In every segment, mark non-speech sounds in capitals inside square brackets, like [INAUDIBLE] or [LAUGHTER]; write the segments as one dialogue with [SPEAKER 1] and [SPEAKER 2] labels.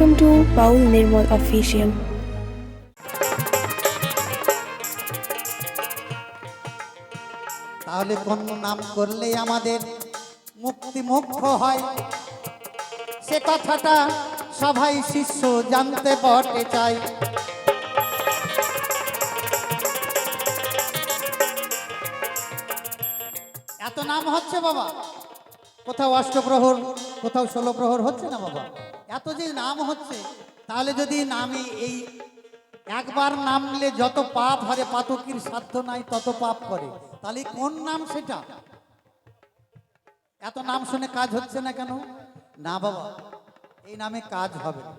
[SPEAKER 1] Welcome to Baul Nirmal official
[SPEAKER 2] তাহলে কোন নাম করলে আমাদের মুক্তি মুখ্য হয় সে কথাটা সবাই শিষ্য জানতে বটে চাই এত নাম হচ্ছে বাবা কোথাও অষ্টপ্রহর কোথাও ষোলো প্রহর হচ্ছে না বাবা এত যে নাম হচ্ছে তাহলে যদি নামে এই একবার নামলে যত পাপ হরে পাতকির সাধ্য নাই তত পাপ করে তাহলে কোন নাম সেটা এত নাম শুনে কাজ হচ্ছে না কেন না বাবা এই নামে কাজ হবে না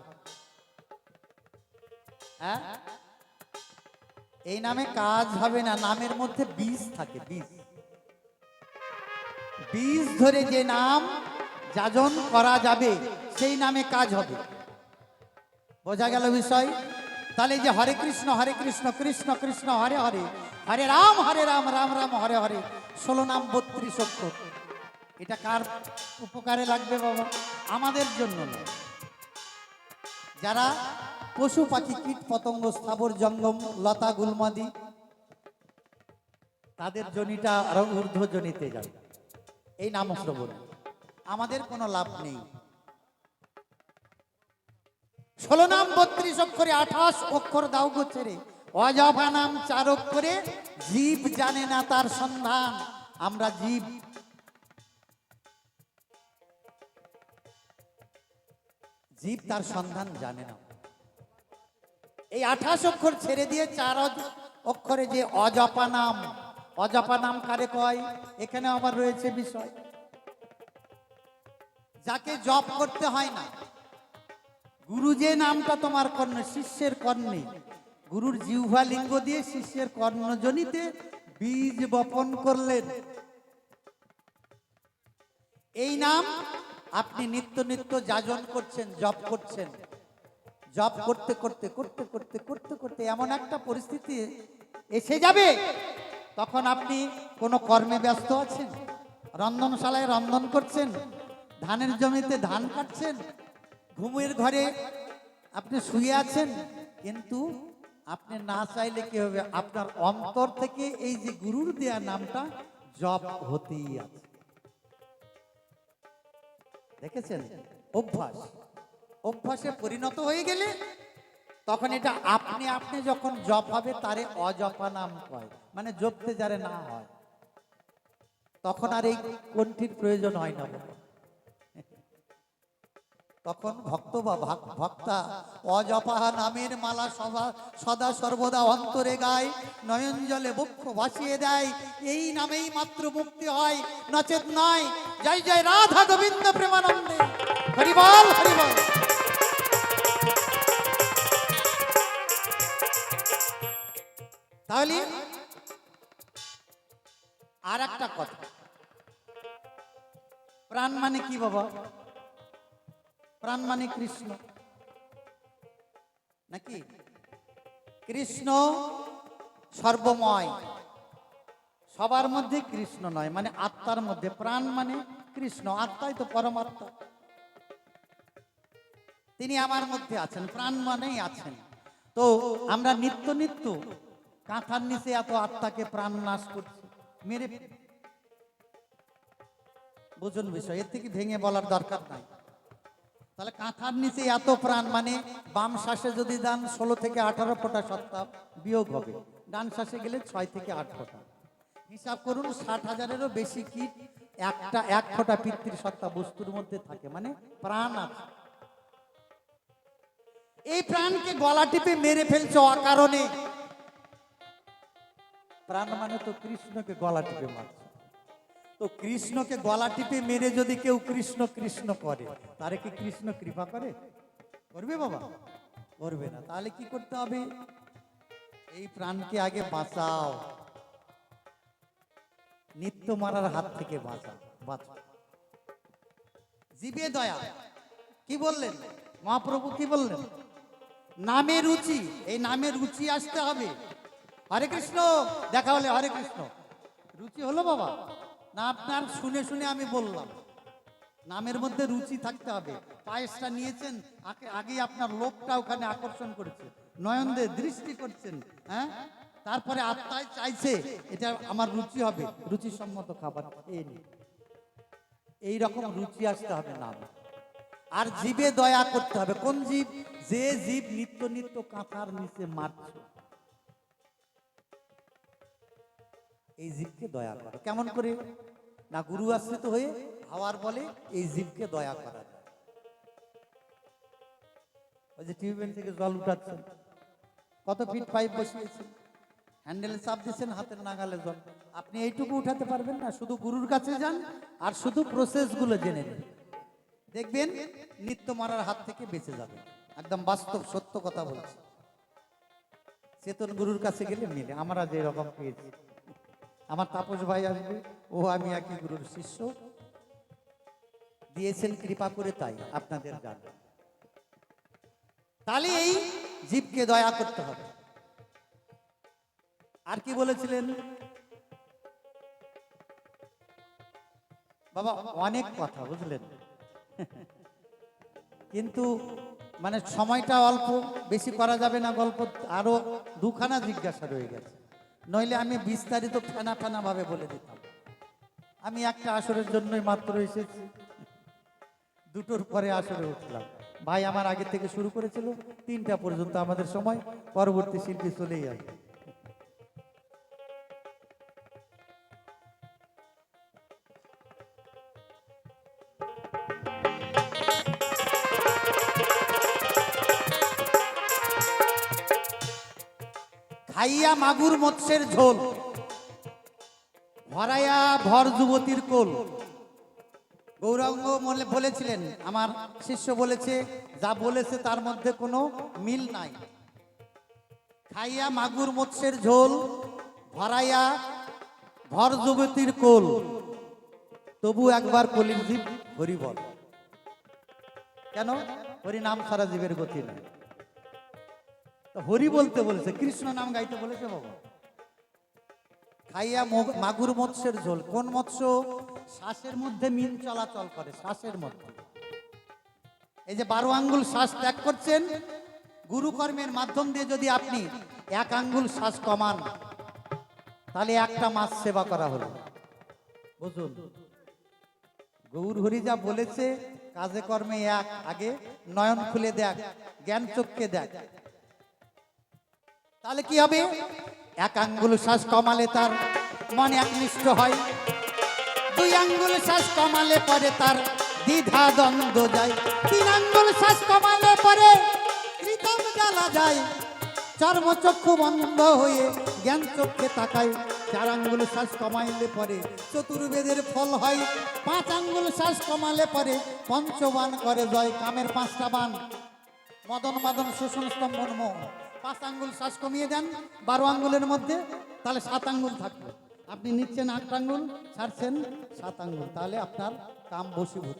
[SPEAKER 2] হ্যাঁ এই নামে কাজ হবে না নামের মধ্যে বীজ থাকে বীজ বীজ ধরে যে নাম যাজন করা যাবে সেই নামে কাজ হবে বোঝা গেল বিষয় তাহলে যে হরে কৃষ্ণ হরে কৃষ্ণ কৃষ্ণ কৃষ্ণ হরে হরে হরে রাম হরে রাম রাম রাম হরে হরে ষোলো নাম বত্রিশ অক্ষর এটা কার উপকারে লাগবে বাবা আমাদের জন্য যারা পশু পাখি কীট পতঙ্গ স্থাবর জঙ্গম লতা গুলমাদি তাদের জনিটা আরো ঊর্ধ্ব জনিতে যাবে এই নাম শ্রবণ আমাদের কোনো লাভ নেই ষোলো নাম বত্রিশ অক্ষরে আঠাশ অক্ষর দাও গোচরে অজভা নাম চার অক্ষরে জীব জানে না তার সন্ধান আমরা জীব জীব তার সন্ধান জানে না এই আঠাশ অক্ষর ছেড়ে দিয়ে চার অক্ষরে যে অজপা নাম অজপা নাম কারে কয় এখানে আবার রয়েছে বিষয় যাকে জপ করতে হয় না গুরু যে নামটা তোমার কর্ণ শিষ্যের কর্ণে গুরুর জিহ্বা লিঙ্গ দিয়ে শিষ্যের কর্ণজনিতে বীজ বপন করলেন এই নাম আপনি নিত্য নিত্য যাজন করছেন জপ করছেন জপ করতে করতে করতে করতে করতে করতে এমন একটা পরিস্থিতি এসে যাবে তখন আপনি কোনো কর্মে ব্যস্ত আছেন রন্ধনশালায় রন্ধন করছেন ধানের জমিতে ধান কাটছেন ঘুমের ঘরে আপনি শুয়ে আছেন কিন্তু আপনি না চাইলে কি হবে আপনার অন্তর থেকে এই যে গুরুর দেয়া নামটা জপ হতেই আছে দেখেছেন অভ্যাস অভ্যাসে পরিণত হয়ে গেলে তখন এটা আপনি আপনি যখন জপ হবে তারে অজপা নাম হয় মানে জপতে যারে না হয় তখন আর এই কোনটির প্রয়োজন হয় না তখন ভক্ত বা ভক্তা অজপাহা নামের মালা সভা সদা সর্বদা অন্তরে গায় নয়ন জলে বক্ষ ভাসিয়ে দেয় এই নামেই মাত্র মুক্তি হয় নচেত নয় জয় জয় রাধা গোবিন্দ প্রেমানন্দে হরিবল হরিবল তাহলে আর একটা কথা প্রাণ মানে কি বাবা প্রাণ মানে কৃষ্ণ নাকি কৃষ্ণ সর্বময় সবার মধ্যে কৃষ্ণ নয় মানে আত্মার মধ্যে প্রাণ মানে কৃষ্ণ আত্মাই তো পরমাত্মা তিনি আমার মধ্যে আছেন প্রাণ মানেই আছেন তো আমরা নিত্য নিত্য কাঁথার নিচে এত আত্মাকে প্রাণ নাশ করছি মেরে বুঝুন বিষয় এর থেকে ভেঙে বলার দরকার নাই তাহলে কাঁথার নিচে এত প্রাণ মানে বাম শ্বাসে যদি দান ষোলো থেকে আঠারো ফোটা সত্তা বিয়োগ হবে ডান শ্বাসে গেলে ছয় থেকে আট ফোটা হিসাব করুন ষাট হাজারেরও বেশি কীট একটা এক ফোটা পিতৃ সত্তা বস্তুর মধ্যে থাকে মানে প্রাণ আছে এই প্রাণকে গলা টিপে মেরে ফেলছে অকারণে প্রাণ মানে তো কৃষ্ণকে গলা টিপে মারছে তো কৃষ্ণকে গলা টিপে মেরে যদি কেউ কৃষ্ণ কৃষ্ণ করে তারে কি কৃষ্ণ কৃপা করে করবে বাবা করবে না তাহলে কি করতে হবে এই প্রাণকে আগে বাঁচাও নিত্য মারার হাত থেকে বাঁচাও বাঁচা জীবে দয়া কি বললেন মহাপ্রভু কি বললেন নামে রুচি এই নামে রুচি আসতে হবে হরে কৃষ্ণ দেখা হলে হরে কৃষ্ণ রুচি হলো বাবা না আপনার শুনে শুনে আমি বললাম নামের মধ্যে রুচি থাকতে হবে পায়েসটা নিয়েছেন আগে আপনার লোকটা ওখানে আকর্ষণ করেছে নয়নদে দৃষ্টি করছেন হ্যাঁ তারপরে আত্মায় চাইছে এটা আমার রুচি হবে রুচি সম্মত খাবার খেয়ে এই রকম রুচি আসতে হবে নাম আর জীবে দয়া করতে হবে কোন জীব যে জীব নিত্য নিত্য কাঁথার নিচে মারছে এই জীবকে দয়া করো কেমন করে না গুরু আশ্রিত হয়ে হাওয়ার বলে এই জীবকে দয়া করা ওই যে টিউবওয়েল থেকে জল উঠাচ্ছেন কত ফিট পাইপ বসিয়েছেন হ্যান্ডেলে চাপ দিচ্ছেন হাতের নাগালে জল আপনি এইটুকু উঠাতে পারবেন না শুধু গুরুর কাছে যান আর শুধু প্রসেসগুলো জেনে নিন দেখবেন নিত্য মারার হাত থেকে বেঁচে যাবে একদম বাস্তব সত্য কথা বলছে চেতন গুরুর কাছে গেলে মিলে আমরা যেরকম পেয়েছি আমার তাপস ভাই আসবে ও আমি একই গুরুর শিষ্য দিয়েছেন কৃপা করে তাই আপনাদের গান তাহলে এই জীবকে দয়া করতে হবে আর কি বলেছিলেন বাবা অনেক কথা বুঝলেন কিন্তু মানে সময়টা অল্প বেশি করা যাবে না গল্প আরো দুখানা জিজ্ঞাসা রয়ে গেছে নইলে আমি বিস্তারিত ফেনা ভাবে বলে দিতাম আমি একটা আসরের জন্যই মাত্র এসেছি দুটোর পরে আসরে উঠলাম ভাই আমার আগে থেকে শুরু করেছিল তিনটা পর্যন্ত আমাদের সময় পরবর্তী শিল্পী চলেই আসবে ভরাইয়া মাগুর মৎস্যের ঝোল ভরাইয়া ভর যুবতীর কোল গৌরাঙ্গ মনে বলেছিলেন আমার শিষ্য বলেছে যা বলেছে তার মধ্যে কোনো মিল নাই খাইয়া মাগুর মৎস্যের ঝোল ভরাইয়া ভর যুবতীর কোল তবু একবার কলিম জীব হরিবল কেন হরি নাম সারা জীবের গতি নয় হরি বলতে বলেছে কৃষ্ণ নাম গাইতে বলেছে বাবা খাইয়া মাগুর মৎস্যের ঝোল কোন মৎস্য শ্বাসের মধ্যে মিন চলাচল করে শ্বাসের মধ্যে এই যে বারো আঙ্গুল শ্বাস ত্যাগ করছেন গুরুকর্মের মাধ্যম দিয়ে যদি আপনি এক আঙ্গুল শ্বাস কমান তাহলে একটা মাছ সেবা করা হলো বুঝুন গৌর হরি যা বলেছে কাজে কর্মে এক আগে নয়ন খুলে দেখ জ্ঞান চোখকে দেখ তাহলে কি হবে এক আঙ্গুল শ্বাস কমালে তার মনে আকৃষ্ট হয় দুই আঙ্গুল শ্বাস কমালে পরে তার দ্বিধা দ্বন্দ্ব যায় তিন আঙ্গুল শ্বাস কমালে পরে কৃতম জ্বালা যায় চর্মচক্ষু বন্ধ হয়ে জ্ঞান চক্ষে তাকায় চার আঙ্গুল শ্বাস কমাইলে পরে চতুর্বেদের ফল হয় পাঁচ আঙ্গুল শ্বাস কমালে পরে পঞ্চবান করে জয় কামের পাঁচটা বান মদন মাদন শোষণ স্তম্ভ পাঁচ আঙ্গুল শ্বাস কমিয়ে দেন বারো আঙ্গুলের মধ্যে তাহলে সাত আঙ্গুল থাকবে আপনি নিচ্ছেন আট আঙ্গুল ছাড়ছেন সাত আঙ্গুল তাহলে আপনার কাম বসীভূত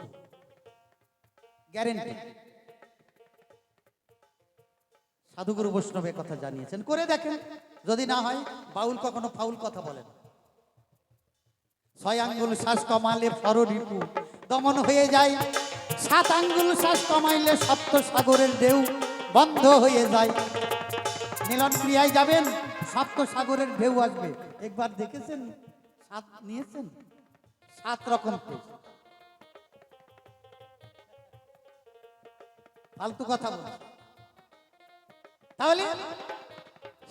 [SPEAKER 2] গ্যারেন্টি সাধুগুরু বৈষ্ণবের কথা জানিয়েছেন করে দেখেন যদি না হয় বাউল কখনো ফাউল কথা বলেন ছয় আঙ্গুল শ্বাস কমালে ফররিপু দমন হয়ে যায় সাত আঙ্গুল শ্বাস কমাইলে সপ্ত সাগরের ঢেউ বন্ধ হয়ে যায় মিলন ক্রিয়ায় যাবেন সাগরের ঢেউ আসবে একবার দেখেছেন সাত নিয়েছেন সাত রকম ফালতু কথা বল তাহলে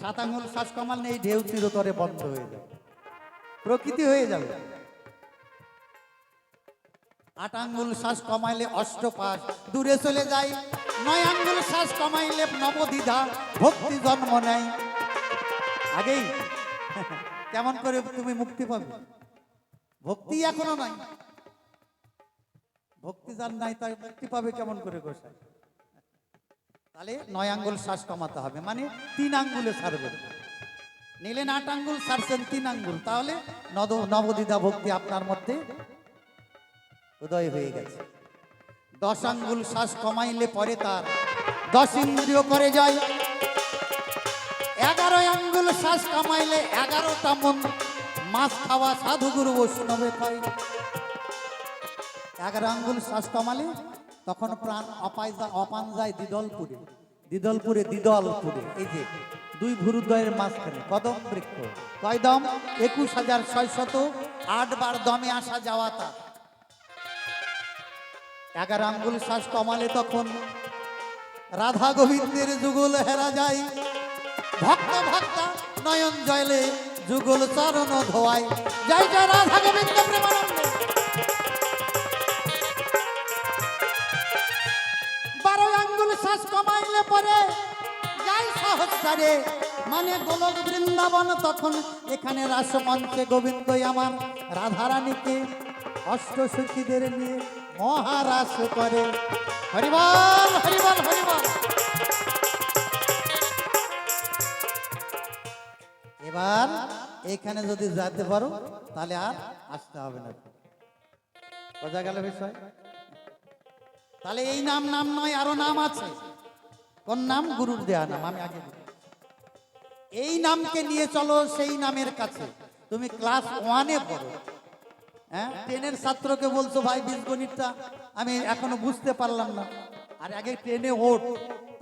[SPEAKER 2] সাত আঙুল শ্বাস কমাল নেই ঢেউ চিরতরে বন্ধ হয়ে যাবে প্রকৃতি হয়ে যাবে আট আঙ্গুল শ্বাস কমাইলে অষ্টপাশ দূরে চলে যায় নয় আঙ্গুল শ্বাস কমাইলে নবদ্বিধা ভক্তি জন্ম নেয় আগেই [LAUGHS] কেমন করে তুমি মুক্তি পাবে ভক্তি এখনো নাই ভক্তি যার নাই তাই মুক্তি পাবে কেমন করে গোসাই তাহলে নয় আঙ্গুল শ্বাস কমাতে হবে মানে তিন আঙ্গুলে ছাড়বে নিলেন আট আঙ্গুল ছাড়ছেন তিন আঙ্গুল তাহলে নব নবদিদা ভক্তি আপনার মধ্যে উদয় হয়ে গেছে দশ আঙ্গুল শ্বাস কমাইলে পরে তার দশ ইন্দ্রিয় পরে যায় এগারো আঙ্গুল শ্বাস কামাইলে এগারোটা মন মাছ খাওয়া সাধুগুরু বৈষ্ণবে পাই এগারো আঙ্গুল শ্বাস কমালে তখন প্রাণ অপায় অপান যায় দ্বিদলপুরে দ্বিদলপুরে দ্বিদলপুরে এই যে দুই ভুরুদ্বয়ের মাঝখানে কদম বৃক্ষ কয় দম একুশ হাজার ছয় শত আট বার দমে আসা যাওয়া তা এগার আঙ্গুল শ্বাস কমালে তখন রাধা গোবিন্দের যুগল হেরা যায় ভক্ত ভক্ত নয়ন জয়লে যুগল চরণ ধোয়ায় জয় জয় রাধা গোবিন্দ বারো আঙ্গুল শ্বাস কমাইলে পরে যাই মানে গোলক বৃন্দাবন তখন এখানে রাসমঞ্চে গোবিন্দ আমার রাধারানীকে অষ্ট সুখীদের নিয়ে মহারাস করে হরিবল হরিবল হরিবল এবার এখানে যদি যেতে পারো তাহলে আর আসতে হবে না বোঝা গেল বিষয় তাহলে এই নাম নাম নয় আরো নাম আছে কোন নাম গুরুর দেয়া নাম আমি আগে এই নামকে নিয়ে চলো সেই নামের কাছে তুমি ক্লাস ওয়ানে পড়ো হ্যাঁ ট্রেনের ছাত্রকে বলছো ভাই বীজগণিতটা আমি এখনো বুঝতে পারলাম না আর আগে ট্রেনে ওঠ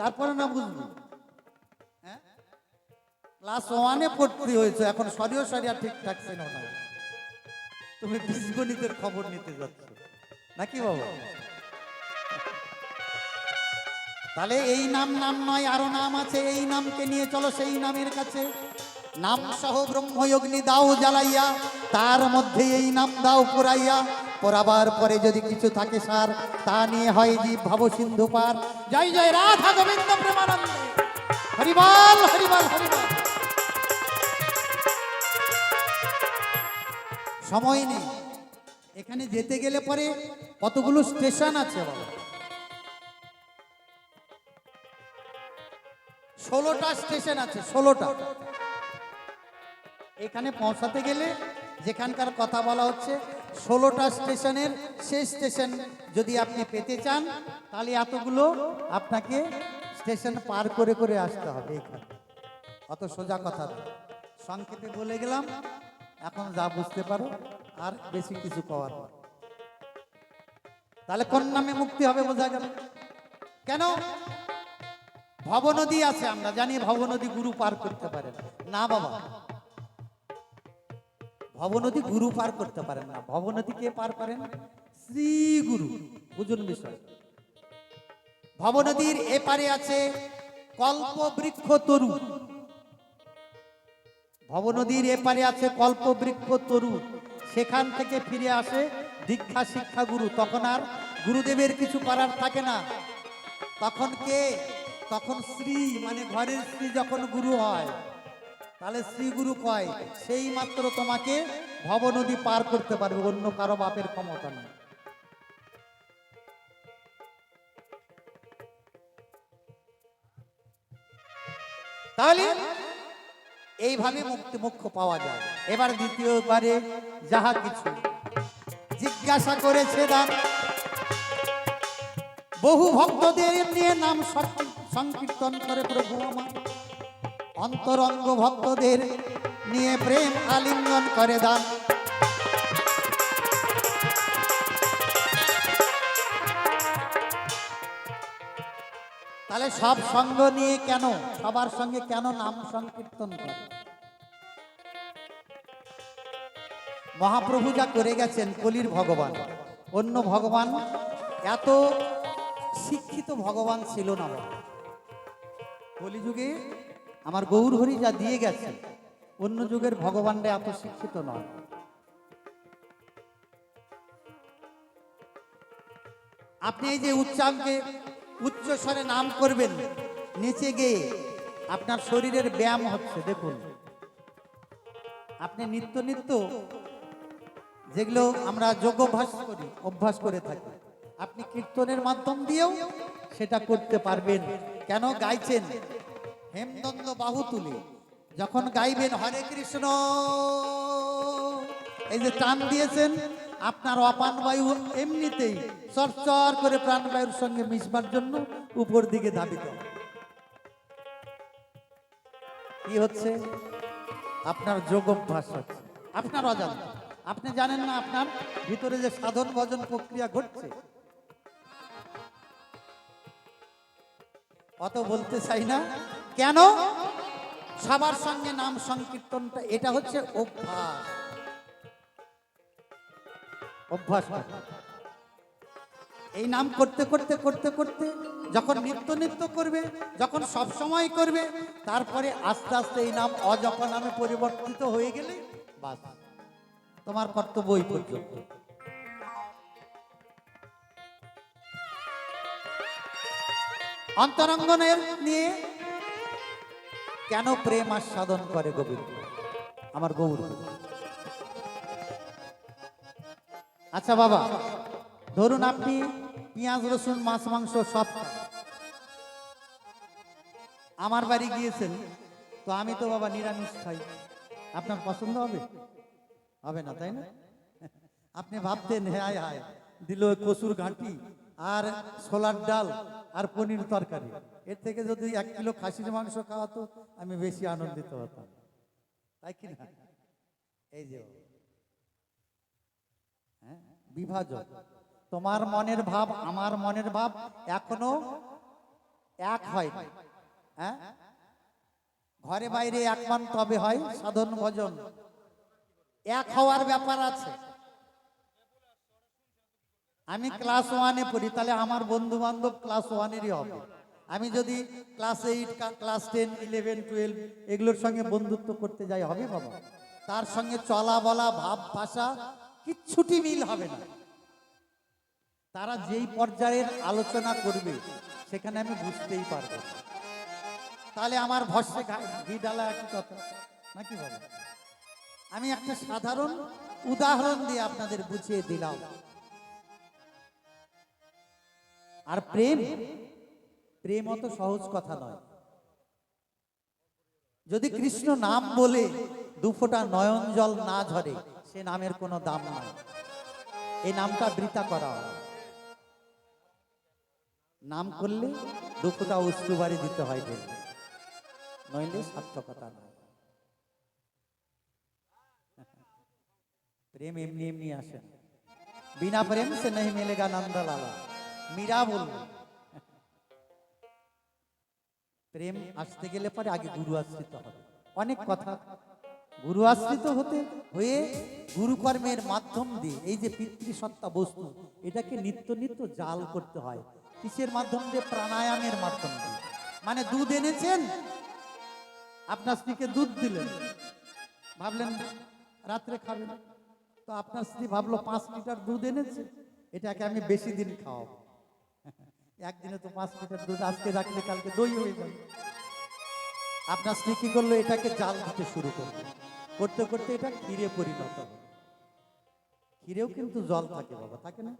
[SPEAKER 2] তারপরে না বুঝবি হ্যাঁ ক্লাস ওয়ানে পড়তে হয়েছে এখন সরিও আর ঠিক থাকছে না ওটা তুমি বীজগণিতের খবর নিতে যাচ্ছ নাকি বাবা তাহলে এই নাম নাম নয় আরো নাম আছে এই নামকে নিয়ে চলো সেই নামের কাছে নাম সহ ব্রহ্ময়োগ্নি দাও জ্বালাইয়া তার মধ্যে এই নাম দাও পুরাইয়া পরাবার পরে যদি কিছু থাকে স্যার তা নিয়ে হয় জীব ভাব সিন্ধু পার জয় জয় রাধা গোবিন্দ প্রেমানন্দ হরিবাল হরিবাল হরিবাল সময় নেই এখানে যেতে গেলে পরে কতগুলো স্টেশন আছে ষোলোটা স্টেশন আছে ষোলোটা এখানে পৌঁছাতে গেলে যেখানকার কথা বলা হচ্ছে ষোলোটা স্টেশনের সেই স্টেশন যদি আপনি পেতে চান তাহলে এতগুলো আপনাকে স্টেশন পার করে করে আসতে হবে এখানে অত সোজা কথা সংক্ষেপে বলে গেলাম এখন যা বুঝতে পারো আর বেশি কিছু পাওয়ার তাহলে কোন নামে মুক্তি হবে বোঝা গেল কেন ভবনদী আছে আমরা জানি ভবনদী গুরু পার করতে পারে না বাবা ভবনদী গুরু পার করতে পারেন না ভবনদী কে পার করেন শ্রী গুরু বুঝুন বিষয় ভবনদীর এপারে আছে কল্পবৃক্ষ তরু ভবনদীর এপারে আছে কল্পবৃক্ষ তরু সেখান থেকে ফিরে আসে দীক্ষা শিক্ষা গুরু তখন আর গুরুদেবের কিছু করার থাকে না তখন কে তখন শ্রী মানে ঘরের স্ত্রী যখন গুরু হয় তাহলে শ্রীগুরু কয় সেই মাত্র তোমাকে ভব নদী পার করতে পারবে অন্য কারো বাপের ক্ষমতা নেই তাহলে এইভাবে মুক্তি মুখ্য পাওয়া যায় এবার দ্বিতীয়বারে যাহা কিছু জিজ্ঞাসা করেছে দান বহু ভক্তদের নিয়ে নাম সংকীর্তন করে প্রভু আমার অন্তরঙ্গ ভক্তদের নিয়ে প্রেম আলিঙ্গন করে দান তাহলে সব সঙ্গ নিয়ে কেন সবার সঙ্গে কেন নাম সংকীর্তন করে মহাপ্রভু যা করে গেছেন কলির ভগবান অন্য ভগবান এত শিক্ষিত ভগবান ছিল না কলিযুগে আমার গৌর হরি যা দিয়ে গেছে অন্য যুগের ভগবানরা এত শিক্ষিত নয় আপনি এই যে উচ্চাঙ্গে উচ্চ স্বরে নাম করবেন নিচে গিয়ে আপনার শরীরের ব্যায়াম হচ্ছে দেখুন আপনি নিত্য নিত্য যেগুলো আমরা অভ্যাস করি অভ্যাস করে থাকি আপনি কীর্তনের মাধ্যম দিয়েও সেটা করতে পারবেন কেন গাইছেন হেমদন্দ বাহু তুলে যখন গাইবেন হরে কৃষ্ণ এই যে টান দিয়েছেন আপনার অপান বায়ু এমনিতেই চরচর করে প্রাণবায়ুর সঙ্গে মিশবার জন্য উপর দিকে ধাবিত কি হচ্ছে আপনার যোগ অভ্যাস হচ্ছে আপনার অজান্ত আপনি জানেন না আপনার ভিতরে যে সাধন ভজন প্রক্রিয়া ঘটছে অত বলতে চাই না কেন সবার সঙ্গে নাম সংকীর্তনটা এটা হচ্ছে অভ্যাস অভ্যাস মানে। এই নাম করতে করতে করতে করতে যখন নিত্য নিত্য করবে যখন সব সময় করবে তারপরে আস্তে আস্তে এই নাম অযখন নামে পরিবর্তিত হয়ে গেলে বাস তোমার কর্তব্য ওই পর্যন্ত অন্তরঙ্গনের নিয়ে কেন প্রেম আর সাধন করে গোবিন্দ আমার গৌর আচ্ছা বাবা ধরুন আপনি পেঁয়াজ রসুন মাছ মাংস সব আমার বাড়ি গিয়েছেন তো আমি তো বাবা নিরামিষ খাই আপনার পছন্দ হবে হবে না তাই না আপনি ভাবতেন হ্যাঁ হায় হ্যাঁ, দিল কচুর ঘাঁটি আর ছোলার ডাল আর পনির তরকারি এর থেকে যদি এক কিলো খাসির মাংস খাওয়াতো আমি বেশি আনন্দিত হতাম তাই কি না এই যে হ্যাঁ বিভাজন তোমার মনের ভাব আমার মনের ভাব এখনো এক হয় হ্যাঁ ঘরে বাইরে এক মান তবে হয় সাধন ভজন এক হওয়ার ব্যাপার আছে আমি ক্লাস ওয়ানে পড়ি তাহলে আমার বন্ধু বান্ধব ক্লাস ওয়ানেরই হবে আমি যদি class eight class ten eleven twelve এগুলোর সঙ্গে বন্ধুত্ব করতে যাই হবে বাবা তার সঙ্গে চলা বলা ভাব ভাষা কিচ্ছুটি মিল হবে না তারা যেই পর্যায়ের আলোচনা করবে সেখানে আমি বুঝতেই পারব তাহলে আমার ভস্যে ঘি একই কথা নাকি বাবা আমি একটা সাধারণ উদাহরণ দিয়ে আপনাদের বুঝিয়ে দিলাম আর প্রেম প্রেম অত সহজ কথা নয় যদি কৃষ্ণ নাম বলে দুফোটা নয়ন জল না ঝরে সে নামের কোনো দাম নাই এই নামটা বৃতা করা হয় নাম করলে দুফোটা অশ্রু বাড়ি দিতে হয় ডেলি নইলে সার্থকতা নয় প্রেম এমনি এমনি আসে বিনা প্রেম সে নেই মেলেগা নন্দলালা মীরা বলবো প্রেম আসতে গেলে পরে আগে গুরু আশ্রিত হবে অনেক কথা গুরু আশ্রিত হতে হয়ে গুরুকর্মের মাধ্যম দিয়ে এই যে পিতৃসত্তা বস্তু এটাকে নিত্য নিত্য জাল করতে হয় কিসের মাধ্যম দিয়ে প্রাণায়ামের মাধ্যম দিয়ে মানে দুধ এনেছেন আপনার স্ত্রীকে দুধ দিলেন ভাবলেন রাত্রে খাবেন তো আপনার স্ত্রী ভাবলো পাঁচ লিটার দুধ এনেছে এটাকে আমি বেশি দিন খাওয়াবো একদিনে তো পাঁচ লিটার দুধ আজকে রাখলে কালকে দই হয়ে যাবে আপনার স্ত্রী কি করলো এটাকে জাল দিতে শুরু করলো করতে করতে এটা ক্ষীরে পরিণত হবে ক্ষীরেও কিন্তু জল থাকে বাবা থাকে না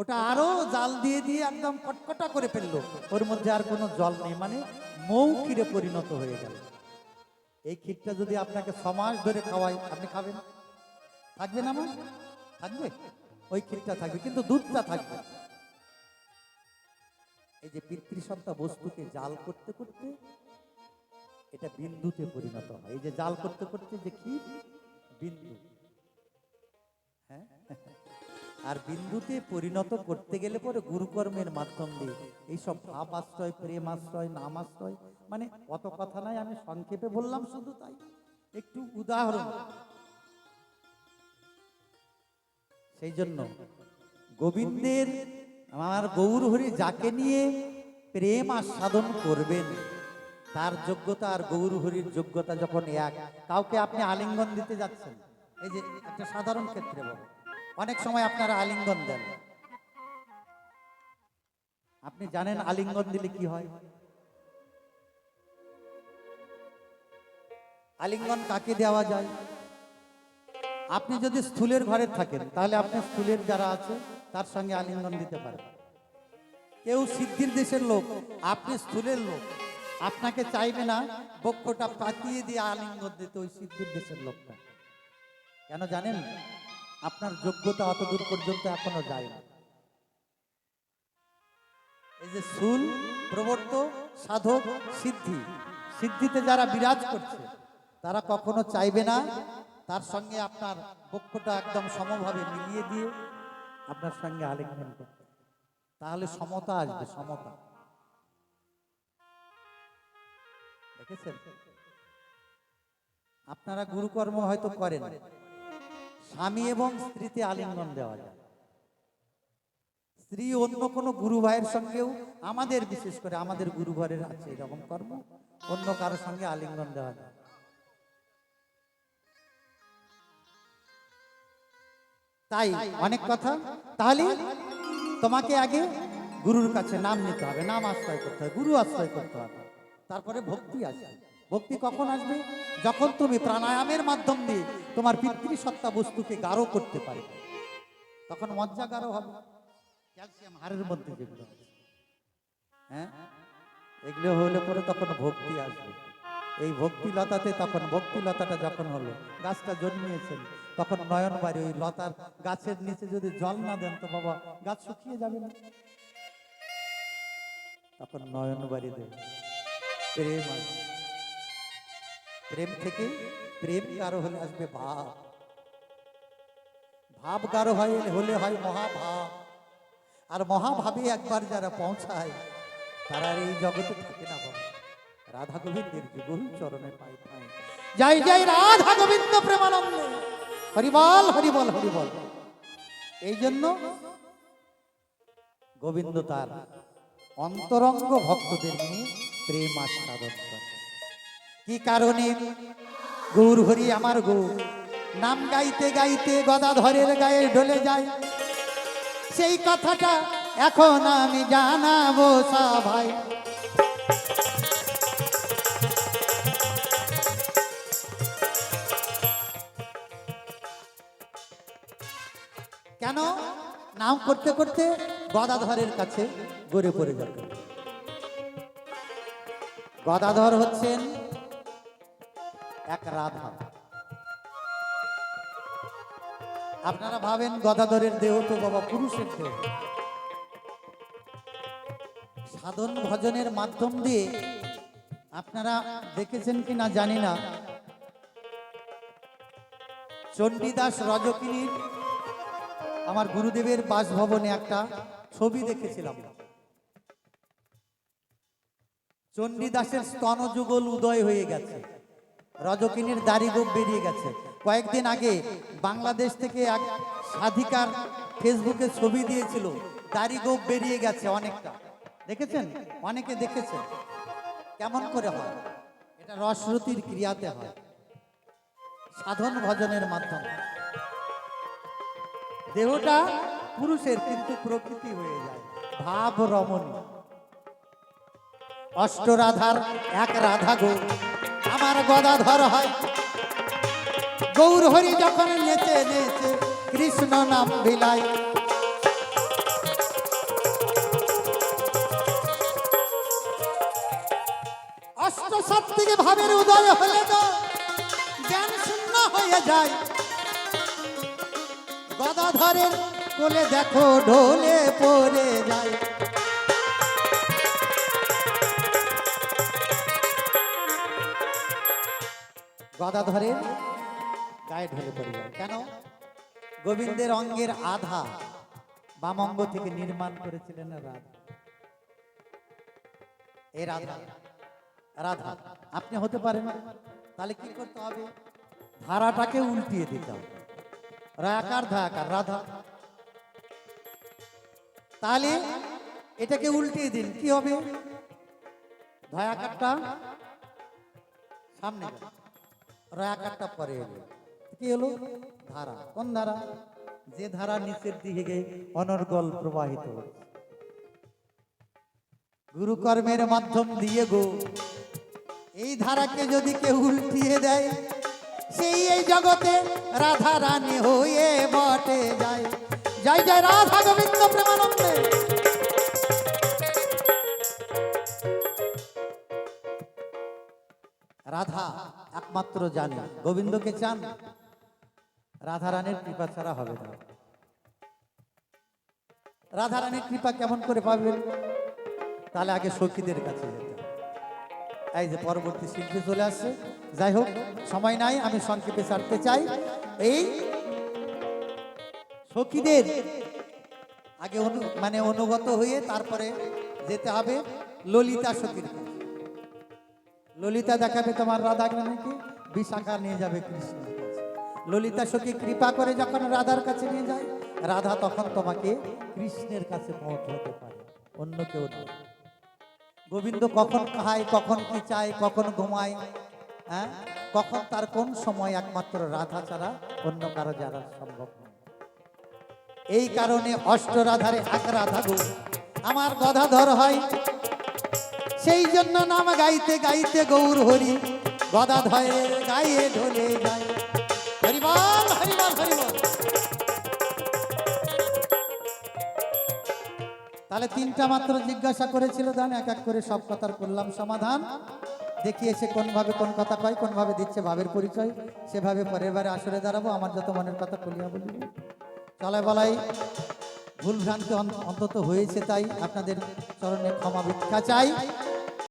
[SPEAKER 2] ওটা আরো জাল দিয়ে দিয়ে একদম কটকটা করে ফেললো ওর মধ্যে আর কোনো জল নেই মানে মৌ ক্ষীরে পরিণত হয়ে গেল এই ক্ষীরটা যদি আপনাকে সমাজ ধরে খাওয়াই আপনি খাবেন থাকবে না আমার থাকবে ওই ক্ষীরটা থাকবে কিন্তু দুধটা থাকবে এই যে পিতৃসত্তা বস্তুকে জাল করতে করতে এটা বিন্দুতে পরিণত হয় এই যে জাল করতে করতে যে কি বিন্দু হ্যাঁ আর বিন্দুতে পরিণত করতে গেলে পরে গুরুকর্মের মাধ্যম দিয়ে এইসব ভাব আশ্রয় প্রেম আশ্রয় নাম আশ্রয় মানে কত কথা নাই আমি সংক্ষেপে বললাম শুধু তাই একটু উদাহরণ সেই জন্য গোবিন্দের আমার গৌর হরি যাকে নিয়ে প্রেম সাধন করবেন তার যোগ্যতা আর গৌর হরির যোগ্যতা যখন এক কাউকে আপনি আলিঙ্গন দিতে যাচ্ছেন এই যে একটা সাধারণ ক্ষেত্রে বলো অনেক সময় আপনারা আলিঙ্গন দেন আপনি জানেন আলিঙ্গন দিলে কি হয় আলিঙ্গন কাকে দেওয়া যায় আপনি যদি স্থুলের ঘরে থাকেন তাহলে আপনি স্থুলের যারা আছে তার সঙ্গে আলিঙ্গন দিতে পারে কেউ সিদ্ধির দেশের লোক আপনি স্থূলের লোক আপনাকে চাইবে না বক্ষটা পাতিয়ে দিয়ে আলিঙ্গন দিতে ওই সিদ্ধির দেশের লোকটা কেন জানেন আপনার যোগ্যতা অত দূর পর্যন্ত এখনো যায় না এই যে সুল প্রবর্ত সাধক সিদ্ধি সিদ্ধিতে যারা বিরাজ করছে তারা কখনো চাইবে না তার সঙ্গে আপনার বক্ষটা একদম সমভাবে মিলিয়ে দিয়ে আপনার সঙ্গে আলেকমেন্ট করতে তাহলে সমতা আসবে সমতা দেখেছেন আপনারা গুরুকর্ম হয়তো করেন স্বামী এবং স্ত্রীতে আলিঙ্গন দেওয়া যায় স্ত্রী অন্য কোনো গুরু ভাইয়ের সঙ্গেও আমাদের বিশেষ করে আমাদের গুরু ঘরের আছে এরকম কর্ম অন্য কারোর সঙ্গে আলিঙ্গন দেওয়া যায় তাই অনেক কথা তাহলে তোমাকে আগে গুরুর কাছে নাম নিতে হবে নাম আশ্রয় করতে হবে গুরু আশ্রয় করতে হবে তারপরে ভক্তি আসবে ভক্তি কখন আসবে যখন তুমি প্রাণায়ামের মাধ্যম দিয়ে তোমার পিতৃসত্তা বস্তুকে গাঢ় করতে পারবে তখন মজ্জা গাঢ় হবে ক্যালসিয়াম হাড়ের মধ্যে যেগুলো হ্যাঁ এগুলো হলে পরে তখন ভক্তি আসবে এই ভক্তিলতাতে তখন ভক্তিলতাটা যখন হলো গাছটা জন্মিয়েছেন তখন নয়ন বাড়ি ওই লতার গাছের নিচে যদি জল না দেন তো বাবা গাছ শুকিয়ে যাবে না তখন নয়ন বাড়ি দেন প্রেম প্রেম থেকে প্রেম কারো হলে আসবে ভাব ভাব কারো হয় হলে হয় মহাভাব আর মহাভাবে একবার যারা পৌঁছায় তারা এই জগতে থাকে না বাবা রাধা গোবিন্দের যুগল চরণে পাই পাই জয় জয় রাধা গোবিন্দ প্রেমানন্দ হরিবল হরিবল হরিবল এই জন্য গোবিন্দ তার অন্তরঙ্গ ভক্তদের নিয়ে প্রেম আস্বাদন করে কি কারণে গৌর হরি আমার গৌর নাম গাইতে গাইতে গদাধরের গায়ে ঢলে যায় সেই কথাটা এখন আমি জানাবো সা ভাই নাম করতে করতে গদাধরের কাছে গড়ে পড়ে যাবে গদাধর হচ্ছেন এক রাধা আপনারা ভাবেন গদাধরের দেহ তো বাবা পুরুষের দেহ সাধন ভজনের মাধ্যম দিয়ে আপনারা দেখেছেন কি না জানি না চণ্ডীদাস রজকিনীর আমার গুরুদেবের বাসভবনে একটা ছবি দেখেছিলাম চণ্ডীদাসের যুগল উদয় হয়ে গেছে রজকিনীর দাড়িগোপ বেরিয়ে গেছে কয়েকদিন আগে বাংলাদেশ থেকে এক সাধিকার ফেসবুকে ছবি দিয়েছিল দাড়িগোপ বেরিয়ে গেছে অনেকটা দেখেছেন অনেকে দেখেছেন কেমন করে হয় এটা রসরতির ক্রিয়াতে হয় সাধন ভজনের মাধ্যমে দেহটা পুরুষের কিন্তু প্রকৃতি হয়ে যায় ভাব রমণী অষ্ট রাধার এক রাধা গো আমার গদাধর হয় গৌর হরি যখন নেচে নেচে কৃষ্ণ নাম বিলাই অষ্ট সত্যিকে ভাবের উদয় হলে তো জ্ঞান শূন্য হয়ে যায় গদাধরের কোলে দেখো ঢোলে পড়ে যায় গদা ধরে গায়ে ঢলে পড়ে যায় কেন গোবিন্দের অঙ্গের আধা বাম অঙ্গ থেকে নির্মাণ করেছিলেন রাধা এ রাধা রাধা আপনি হতে পারেন তাহলে কি করতে হবে ধারাটাকে উল্টিয়ে দিতে হবে রাকার ধাকার রাধা তাহলে এটাকে উল্টিয়ে দিন কি হবে ধায়াকারটা সামনে রাকারটা পরে এলো কি হলো ধারা কোন ধারা যে ধারা নিচের দিকে অনর্গল প্রবাহিত গুরুকর্মের মাধ্যম দিয়ে গো এই ধারাকে যদি কেউ উল্টিয়ে দেয় সেই এই জগতে রাধা রানী হয়ে বটে যায় রাধা গোবিন্দ প্রেমানন্দে রাধা একমাত্র জানে গোবিন্দকে চান রাধা রানীর কৃপা ছাড়া হবে না রাধা রানীর কৃপা কেমন করে পাবেন তাহলে আগে সখীদের কাছে যেতে এই যে পরবর্তী শিল্পী চলে আসছে যাই হোক সময় নাই আমি সংক্ষেপে ছাড়তে চাই এই সখীদের আগে অনু মানে অনুগত হয়ে তারপরে যেতে হবে ললিতা সখীর ললিতা দেখাবে তোমার রাধা রানীকে বিশাখা নিয়ে যাবে কৃষ্ণ ললিতা সখী কৃপা করে যখন রাধার কাছে নিয়ে যায় রাধা তখন তোমাকে কৃষ্ণের কাছে পৌঁছাতে পারে অন্য কেউ নয় গোবিন্দ কখন খায় কখন কি চায় কখন ঘুমায় হ্যাঁ কখন তার কোন সময় একমাত্র রাধা ছাড়া অন্য কারো যারা সম্ভব এই কারণে অষ্ট রাধারে এক রাধা গো আমার গধা ধর হয় সেই জন্য নাম গাইতে গাইতে গৌর হরি গদা ধরে গাইয়ে ঢোলে যায় হরিবাল হরিবাল হরিবাল তাহলে তিনটা মাত্র জিজ্ঞাসা করেছিল দান এক এক করে সব কথার করলাম সমাধান এসে কোনভাবে কোন কথা কয় কোনভাবে দিচ্ছে ভাবের পরিচয় সেভাবে পরের বারে আসরে দাঁড়াবো আমার যত মনের কথা খুলিয়া বলি চলায় বলাই ভুল ভ্রান্তি অন্তত হয়েছে তাই আপনাদের চরণে ক্ষমা ভিক্ষা চাই